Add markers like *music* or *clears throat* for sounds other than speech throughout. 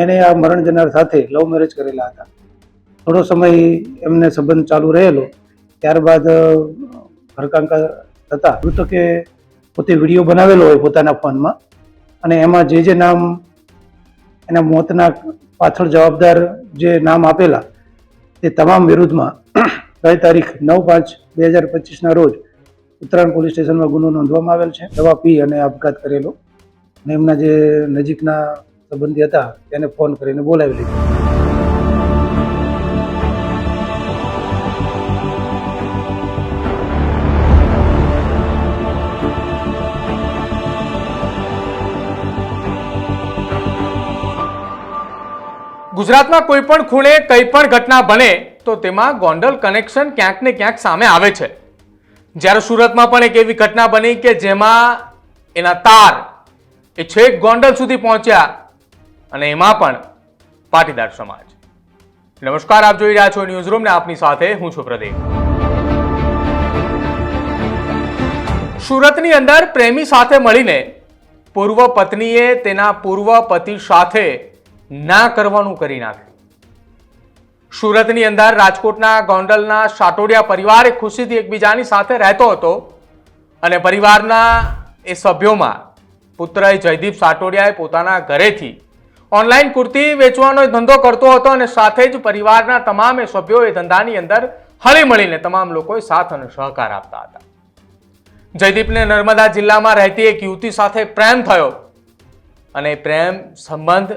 એને આ મરણ જનાર સાથે લવ મેરેજ કરેલા હતા. થોડો સમય એમને સંબંધ ચાલુ રહેલો, ત્યારબાદ ભરકાંકા થતા મૃતકે પોતે વીડિયો બનાવેલો હોય પોતાના ફોનમાં અને એમાં જે જે નામ એના મોતના પાછળ જવાબદાર જે નામ આપેલા તે તમામ વિરુદ્ધમાં *clears throat* ગઈ તારીખ નવ પાંચ બે હજાર પચીસના રોજ ઉત્તરાયણ પોલીસ સ્ટેશનમાં ગુનો નોંધવામાં આવેલ છે. દવા પી અને આપઘાત કરેલો. અને એમના જે નજીકના સંબંધી હતા, તેને ફોન કરીને બોલાવી લીધો. ગુજરાતમાં કોઈ પણ ખૂણે કંઈ પણ ઘટના બને, તો તેમાં ગોંડલ કનેક્શન ક્યાંક ને ક્યાંક સામે આવે છે. જ્યારે સુરતમાં પણ એક એવી ઘટના બની કે જેમાં એના તાર, એ છેક ગોંડલ સુધી પહોંચ્યા અને એમાં પણ પાટીદાર સમાજ. નમસ્કાર, આપ જોઈ રહ્યા છો ન્યૂઝ રૂમ ને આપની સાથે હું છું પ્રદીપ. સુરતની અંદર પ્રેમી સાથે મળીને પૂર્વ પત્નીએ તેના પૂર્વ પતિ સાથે ના કરવાનું કરી નાખ્યું. સુરતની અંદર રાજકોટના ગોંડલના સાટોડિયા પરિવારે ખુશીથી એકબીજાની સાથે રહેતો હતો અને પરિવારના એ સભ્યોમાં પુત્ર જયદીપ સાટોડિયાએ પોતાના ઘરેથી ઓનલાઈન કુર્તી વેચવાનો ધંધો કરતો હતો અને સાથે જ પરિવારના તમામે સભ્યોએ ધંધાની અંદર હળી મળીને તમામ લોકોએ સાથ અને સહકાર આપતા હતા. જયદીપને નર્મદા જિલ્લામાં રહેતી એક યુવતી સાથે પ્રેમ થયો અને પ્રેમ સંબંધ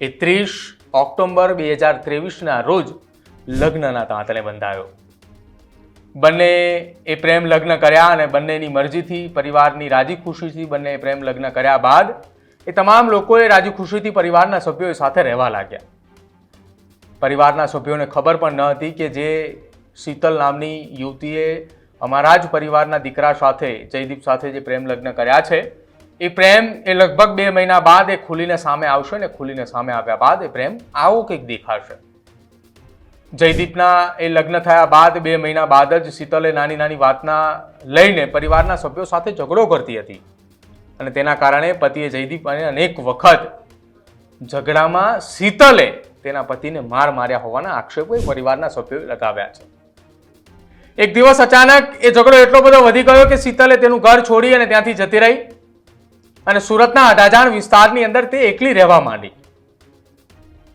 એ ત્રીસ ઓક્ટોબર બે હજાર ત્રેવીસના રોજ લગ્નના તાંતણે બંધાયો. બંને એ પ્રેમ લગ્ન કર્યા અને બંનેની મરજીથી, પરિવારની રાજી ખુશીથી બંને પ્રેમ લગ્ન કર્યા બાદ એ તમામ લોકોએ રાજી ખુશીથી પરિવારના સભ્યો સાથે રહેવા લાગ્યા. પરિવારના સભ્યોને ખબર પણ ન હતી કે જે શીતલ નામની યુવતીએ અમારા જ પરિવારના દીકરા સાથે, જયદીપ સાથે જે પ્રેમ લગ્ન કર્યા છે, એ પ્રેમ એ લગભગ બે મહિના બાદ એ ખુલીને સામે આવશે ને ખુલીને સામે આવ્યા બાદ એ પ્રેમ આવો કંઈક દેખાશે. જયદીપના એ લગ્ન થયા બાદ બે મહિના બાદ જ શીતલે નાની નાની વાતના લઈને પરિવારના સભ્યો સાથે ઝઘડો કરતી હતી. અને તેના કારણે પતિએ જયદીપને અનેક વખત ઝઘડામાં શીતલે તેના પતિને માર માર્યા હોવાના આક્ષેપો પરિવારના સભ્યોએ લગાવ્યા છે. એક દિવસ અચાનક એ ઝઘડો એટલો બધો વધી ગયો કે શીતલે તેનું ઘર છોડી અને ત્યાંથી જતી રહી અને સુરતના અડાજાણ વિસ્તારની અંદર તે એકલી રહેવા માંડી.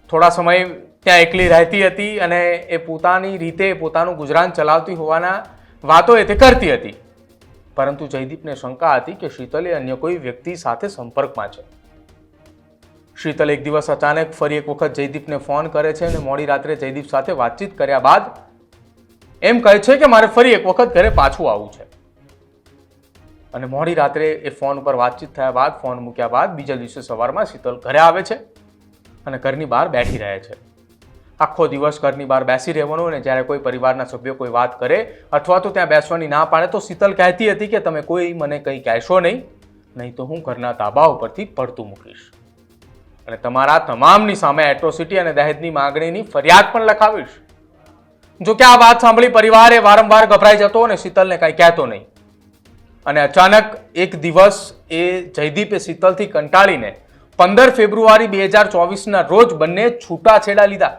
થોડા સમય ત્યાં એકલી રહેતી હતી અને એ પોતાની રીતે પોતાનું ગુજરાન ચલાવતી હોવાના વાતો એ તે કરતી હતી. પરંતુ જયદીપને શંકા હતી કે શીતલે અન્ય કોઈ વ્યક્તિ સાથે સંપર્કમાં છે. શીતલ એક દિવસ અચાનક ફરી એક વખત જયદીપને ફોન કરે છે અને મોડી રાત્રે જયદીપ સાથે વાતચીત કર્યા બાદ એમ કહે છે કે મારે ફરી એક વખત ઘરે પાછું આવવું છે. અને મોડી રાત્રે એ ફોન પર વાતચીત થયા બાદ ફોન મૂક્યા બાદ બીજા દિવસે સવારમાં શીતલ ઘરે આવે છે અને ઘરની બહાર બેઠી રહે છે. આખો દિવસ ઘરની બહાર બેસી રહેવાનું અને જ્યારે કોઈ પરિવારના સભ્યો કોઈ વાત કરે અથવા તો ત્યાં બેસવાની ના પાડે, તો શીતલ કહેતી હતી કે તમે કોઈ મને કંઈ કહેશો નહીં નહીં તો હું ઘરના તાબા ઉપરથી પડતું મૂકીશ. અને તમારા તમામની સામે એટ્રોસિટી અને દહેજની માગણીની ફરિયાદ પણ લખાવીશ. જો કે આ વાત સાંભળી પરિવારે વારંવાર ગભરાઈ જતો અને શીતલને કાંઈ કહેતો નહીં. અને અચાનક એક દિવસ એ જયદીપે શીતલથી કંટાળીને પંદર ફેબ્રુઆરી બે હજાર ચોવીસના રોજ બંને છૂટાછેડા લીધા.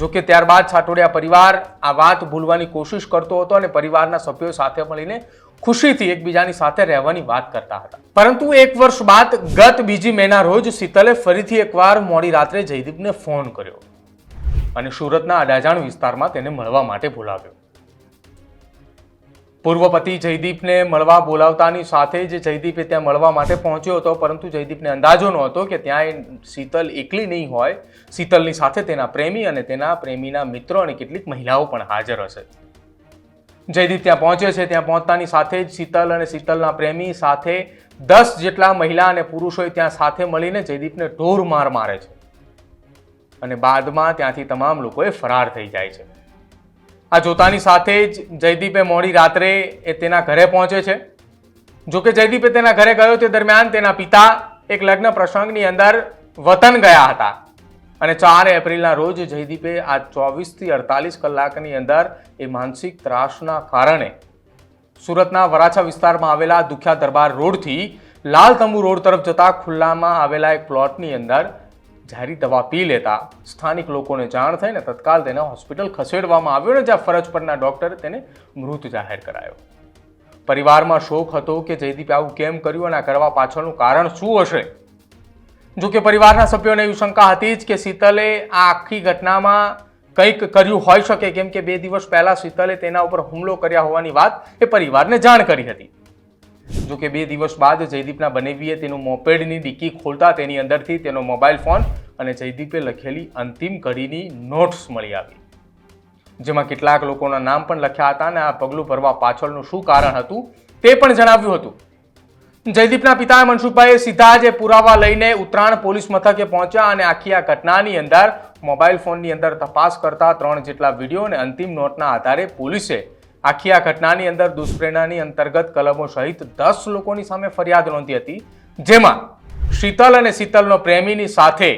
જો કે ત્યારબાદ છાટોડિયા પરિવાર આ વાત ભૂલવાની કોશિશ કરતો હતો અને પરિવારના સભ્યો સાથે મળીને ખુશીથી એકબીજાની સાથે રહેવાની વાત કરતા હતા. પરંતુ એક વર્ષ બાદ ગત બીજી મેના રોજ શીતલે ફરીથી એકવાર મોડી રાત્રે જયદીપને ફોન કર્યો અને સુરતના અડાજાણ વિસ્તારમાં તેને મળવા માટે બોલાવ્યો. પૂર્વ પતિ જયદીપને મળવા બોલાવતાની સાથે જ જયદીપે ત્યાં મળવા માટે પહોંચ્યો હતો, પરંતુ જયદીપને અંદાજો નહોતો કે ત્યાં એ શીતલ એકલી નહીં હોય. શીતલની સાથે તેના પ્રેમી અને તેના પ્રેમીના મિત્રો અને કેટલીક મહિલાઓ પણ હાજર હશે. જયદીપ ત્યાં પહોંચે છે, ત્યાં પહોંચતાની સાથે જ શીતલ અને શીતલના પ્રેમી સાથે દસ જેટલા મહિલા અને પુરુષોએ ત્યાં સાથે મળીને જયદીપને ઢોર માર મારે છે. અને બાદમાં ત્યાંથી તમામ લોકોએ ફરાર થઈ જાય છે. આ જોતાની સાથે જ જયદીપે મોડી રાત્રે એ તેના ઘરે પહોંચે છે. જોકે જયદીપે તેના ઘરે ગયો તે દરમિયાન તેના પિતા એક લગ્ન પ્રસંગની અંદર વતન ગયા હતા. અને ચાર એપ્રિલના રોજ જયદીપે આ ચોવીસથી અડતાલીસ કલાકની અંદર એ માનસિક ત્રાસના કારણે સુરતના વરાછા વિસ્તારમાં આવેલા દુખ્યા દરબાર રોડથી લાલ તંબુ રોડ તરફ જતા ખુલ્લામાં આવેલા એક પ્લોટની અંદર ઝેરી દવા પી લેતા સ્થાનિક લોકોને જાણ થઈને તત્કાલ તેને હોસ્પિટલ ખસેડવામાં આવ્યો ને જ્યાં ફરજ પરના ડૉક્ટરે તેને મૃત જાહેર કરાયો. પરિવારમાં શોખ હતો કે જયદીપે આવું કેમ કર્યું અને આ કરવા પાછળનું કારણ શું હશે? જો કે પરિવારના સભ્યોને એવી શંકા હતી જ કે શીતલે આ આખી ઘટનામાં કંઈક કર્યું હોઈ શકે, કેમ કે બે દિવસ પહેલાં શીતલે તેના ઉપર હુમલો કર્યા હોવાની વાત એ પરિવારને જાણ કરી હતી. જો કે બે દિવસ બાદ જયદીપના બનેવીએ તેનું મોપેડની ડિક્કી ખોલતા તેની અંદરથી તેનો મોબાઈલ ફોન અને જયદીપે લખેલી અંતિમ ઘડીની નોટ્સ મળી આવી. જેમાં કેટલાક લોકોના નામ પણ લખ્યા હતા અને આ પગલું ભરવા પાછળનું શું કારણ હતું તે પણ જણાવ્યું હતું. જયદીપના પિતા મનસુખભાઈએ સીધા જ પુરાવા લઈને ઉત્તરાયણ પોલીસ મથકે પહોંચ્યા અને આખી આ ઘટનાની અંદર મોબાઈલ ફોનની અંદર તપાસ કરતા ત્રણ જેટલા વીડિયો અને અંતિમ નોટના આધારે પોલીસે આખી આ ઘટનાની અંદર દુષ્પ્રેરણાની અંતર્ગત કલમો સહિત દસ લોકોની સામે ફરિયાદ નોંધી હતી, જેમાં શીતલ અને શીતલનો પ્રેમીની સાથે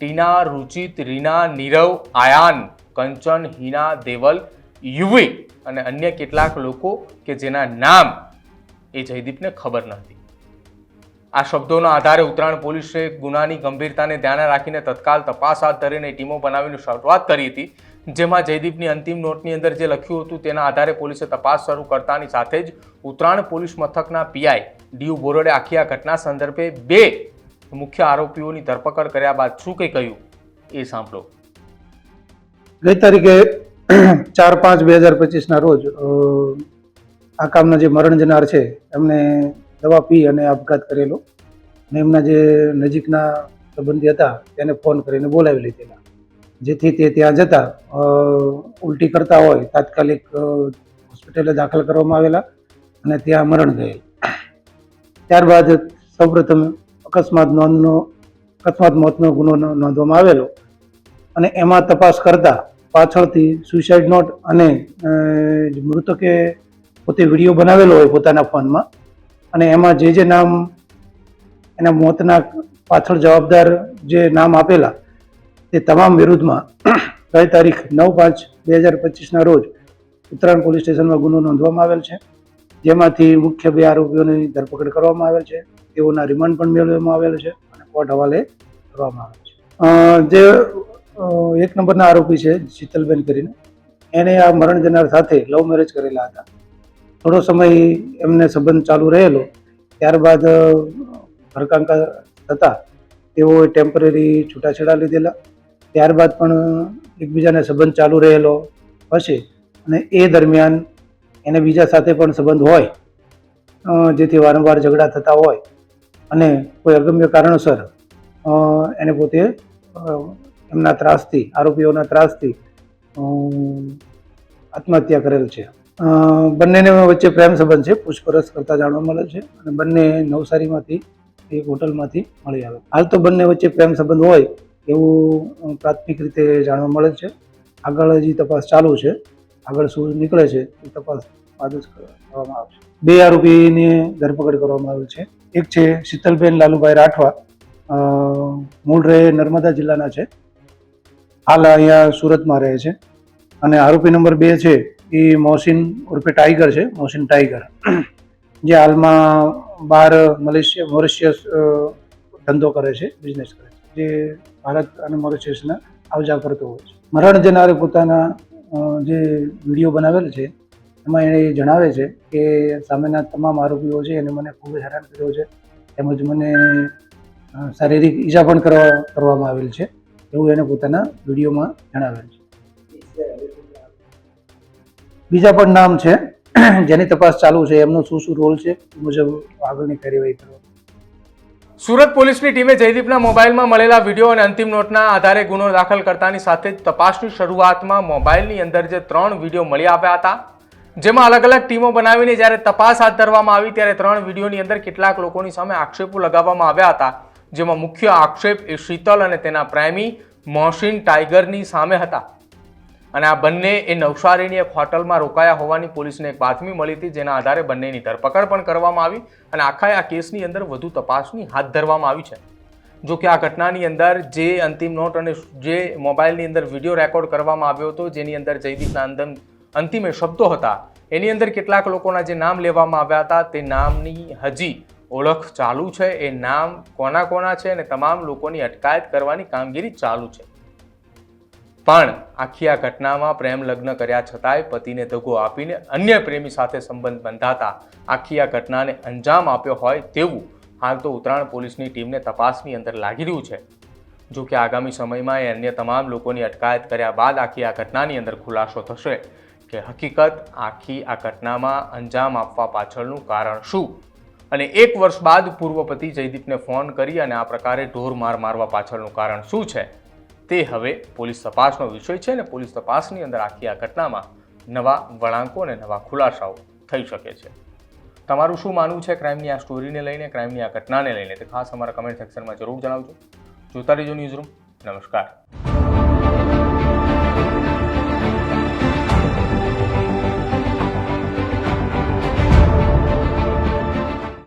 ટીના, રુચિત, રીના, નીરવ, આયાન, કંચન, હિના, દેવલ, યુવી અને અન્ય કેટલાક લોકો કે જેના નામ એ જયદીપને ખબર ન હતી આ શબ્દોના આધારે ઉત્તરાયણ પોલીસે ગુનાની ગંભીરતાને ધ્યાને રાખીને તત્કાલ તપાસ હાથ ધરીને ટીમો બનાવીને શરૂઆત કરી હતી. જેમાં જયદીપની અંતિમ નોટની અંદર જે લખ્યું હતું તેના આધારે પોલીસે તપાસ શરૂ કરતાની સાથે જ ઉત્તરાયણ પોલીસ મથકના પીઆઈ ડીયુ બોરડે આખી આ ઘટના સંદર્ભે બે મુખ્ય આરોપીઓની ધરપકડ કર્યા બાદ શું કંઈ કહ્યું? એ સાંભળો. ગઈ તારીખે ચાર પાંચ બે હજાર પચીસના રોજ આ કામના જે મરણ જનાર છે, એમને દવા પી અને આપઘાત કરેલો. અને એમના જે નજીકના સંબંધી હતા, તેને ફોન કરીને બોલાવી લીધેલા. જેથી તે ત્યાં જતા ઉલટી કરતા હોય, તાત્કાલિક હોસ્પિટલે દાખલ કરવામાં આવેલા અને ત્યાં મરણ ગયેલ. ત્યારબાદ સૌપ્રથમ અકસ્માત નોંધનો, અકસ્માત મોતનો ગુનો નોંધવામાં આવેલો અને એમાં તપાસ કરતા પાછળથી સુસાઇડ નોટ અને મૃતકે પોતે વીડિયો બનાવેલો હોય પોતાના ફોનમાં અને એમાં જે જે નામ, એના મોતના પાછળ જવાબદાર જે નામ આપેલા તે તમામ વિરુદ્ધમાં ગઈ તારીખ નવ પાંચ બે હજાર પચીસના રોજ ઉત્તરાયણ પોલીસ સ્ટેશનમાં ગુનો નોંધવામાં આવેલ છે. જેમાંથી મુખ્ય બે આરોપીઓની ધરપકડ કરવામાં આવેલ છે. તેઓના રિમાન્ડ પણ મેળવવામાં આવેલ છે અને કોર્ટ હવાલે કરવામાં આવેલ છે. જે એક નંબરના આરોપી છે શીતલબેન કરીને. એને આ મરણ જનાર સાથે લવ મેરેજ કરેલા હતા. થોડો સમય એમને સંબંધ ચાલુ રહેલો, ત્યારબાદ ભરકાંકા થતા તેઓએ ટેમ્પરરી છૂટાછેડા લીધેલા. ત્યારબાદ પણ એકબીજાને સંબંધ ચાલુ રહેલો હશે અને એ દરમિયાન એને બીજા સાથે પણ સંબંધ હોય જેથી વારંવાર ઝઘડા થતા હોય અને કોઈ અગમ્ય કારણોસર એને પોતે એમના ત્રાસથી, આરોપીઓના ત્રાસથી આત્મહત્યા કરેલ છે. બંનેને વચ્ચે પ્રેમ સંબંધ છે, પૂછપરછ કરતા જાણવા મળે છે અને બંને નવસારીમાંથી, એક હોટલમાંથી મળી આવે. હાલ તો બંને વચ્ચે પ્રેમ સંબંધ હોય એવું પ્રાથમિક રીતે જાણવા મળે છે. આગળ હજી તપાસ ચાલુ છે. આગળ શું નીકળે છે એ તપાસ બાદ જ કરવામાં આવશે. બે આરોપીની ધરપકડ કરવામાં આવેલ છે. એક છે શીતલબેન લાલુભાઈ રાઠવા. મૂળ રહે નર્મદા જિલ્લાના છે. હાલ અહીંયા સુરતમાં રહે છે. અને આરોપી નંબર બે છે એ મોહસિન ઉર્ફે ટાઈગર છે, મોહસિન ટાઈગર. જે હાલમાં બહાર મલેશિયા, મોરિશિયસ ધંધો કરે છે, બિઝનેસ કરે છે. જે ભારત અને મોરિશિયસના આવજા કરતો હોય છે. મરણ જનારે પોતાના જે વીડિયો બનાવેલ છે, એમાં એણે જણાવે છે કે સામેના તમામ આરોપીઓ છે, એને મને ખૂબ જ હેરાન કર્યો છે, તેમજ મને શારીરિક ઈજા પણ કરવા, કરવામાં આવેલ છે, એવું એને પોતાના વિડીયોમાં જણાવેલ છે. બીજા પણ નામ છે, જેની તપાસ ચાલુ છે, એમનો શું શું રોલ છે મુજબ આગળની કાર્યવાહી કરવા સુરત પોલીસની ટીમે જયદીપના મોબાઈલમાં મળેલા વીડિયો અને અંતિમ નોટના આધારે ગુનો દાખલ કરતાની સાથે જ તપાસની શરૂઆતમાં મોબાઈલની અંદર જે ત્રણ વીડિયો મળી આવ્યા હતા. જેમાં અલગ અલગ ટીમો બનાવીને જ્યારે તપાસ હાથ ધરવામાં આવી ત્યારે ત્રણ વિડીયોની અંદર કેટલાક લોકોની સામે આક્ષેપો લગાવવામાં આવ્યા હતા. જેમાં મુખ્ય આક્ષેપ એ શીતલ અને તેના પ્રેમી મોહસિન ટાઈગરની સામે હતા. અને આ બંને એ નવસારીની એક હોટલમાં રોકાયા હોવાની પોલીસને એક બાતમી મળી હતી, જેના આધારે બંનેની ધરપકડ પણ કરવામાં આવી અને આખા આ કેસની અંદર વધુ તપાસની હાથ ધરવામાં આવી છે. જો કે આ ઘટનાની અંદર જે અંતિમ નોટ અને જે મોબાઈલની અંદર વીડિયો રેકોર્ડ કરવામાં આવ્યો હતો, જેની અંદર જયદીપના અંદર અંતિમે શબ્દો હતા, એની અંદર કેટલાક લોકોના જે નામ લેવામાં આવ્યા હતા, તે નામની હજી ઓળખ ચાલુ છે. એ નામ કોના કોના છે અને તમામ લોકોની અટકાયત કરવાની કામગીરી ચાલુ છે. પણ આખી આ ઘટનામાં પ્રેમ લગ્ન કર્યા છતાંય પતિને ધગો આપીને અન્ય પ્રેમી સાથે સંબંધ બંધાતા આખી આ ઘટનાને અંજામ આપ્યો હોય તેવું હાલ તો ઉત્તરાયણ પોલીસની ટીમને તપાસની અંદર લાગી રહ્યું છે. જો કે આગામી સમયમાં એ અન્ય તમામ લોકોની અટકાયત કર્યા બાદ આખી આ ઘટનાની અંદર ખુલાસો થશે કે હકીકત આખી આ ઘટનામાં અંજામ આપવા પાછળનું કારણ શું? અને એક વર્ષ બાદ પૂર્વ પતિ જયદીપને ફોન કરી અને આ પ્રકારે ઢોર માર મારવા પાછળનું કારણ શું છે? તે હવે પોલીસ તપાસનો વિષય છે અને પોલીસ તપાસની અંદર આખી આ ઘટનામાં નવા વળાંકો અને નવા ખુલાસાઓ થઈ શકે છે. તમારું શું માનવું છે ક્રાઇમની આ સ્ટોરીને લઈને, ક્રાઇમની આ ઘટનાને લઈને? તે ખાસ અમારા કમેન્ટ સેક્શનમાં જરૂર જણાવજો. જોતા રહેજો ન્યૂઝ રૂમ નમસ્કાર.